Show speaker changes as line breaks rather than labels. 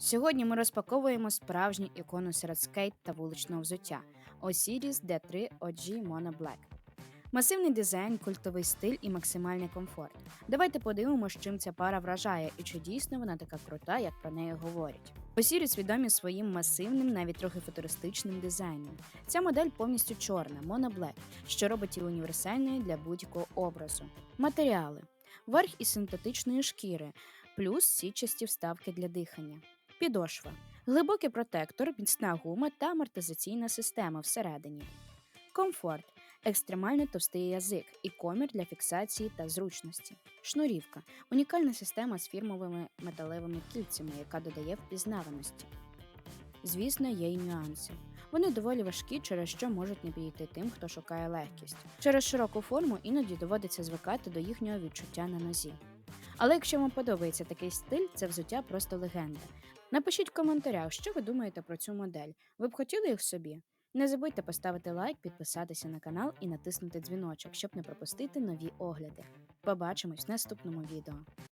Сьогодні ми розпаковуємо справжню ікону серед скейт та вуличного взуття Osiris D3 OG Mono Black. Масивний дизайн, культовий стиль і максимальний комфорт. Давайте подивимося, чим ця пара вражає і чи дійсно вона така крута, як про неї говорять. Osiris відомі своїм масивним, навіть трохи футуристичним дизайном. Ця модель повністю чорна, Black, що робить її універсальною для будь-якого образу. Матеріали: верх із синтетичної шкіри, плюс січасті вставки для дихання. Підошва, глибокий протектор, міцна гума та амортизаційна система всередині. Комфорт, екстремально товстий язик і комір для фіксації та зручності. Шнурівка унікальна система з фірмовими металевими кільцями, яка додає впізнаваності. Звісно, є й нюанси. Вони доволі важкі, через що можуть не підійти тим, хто шукає легкість. Через широку форму іноді доводиться звикати до їхнього відчуття на нозі. Але якщо вам подобається такий стиль, це взуття просто легенда. Напишіть в коментарях, що ви думаєте про цю модель. Ви б хотіли їх собі? Не забудьте поставити лайк, підписатися на канал і натиснути дзвіночок, щоб не пропустити нові огляди. Побачимось в наступному відео.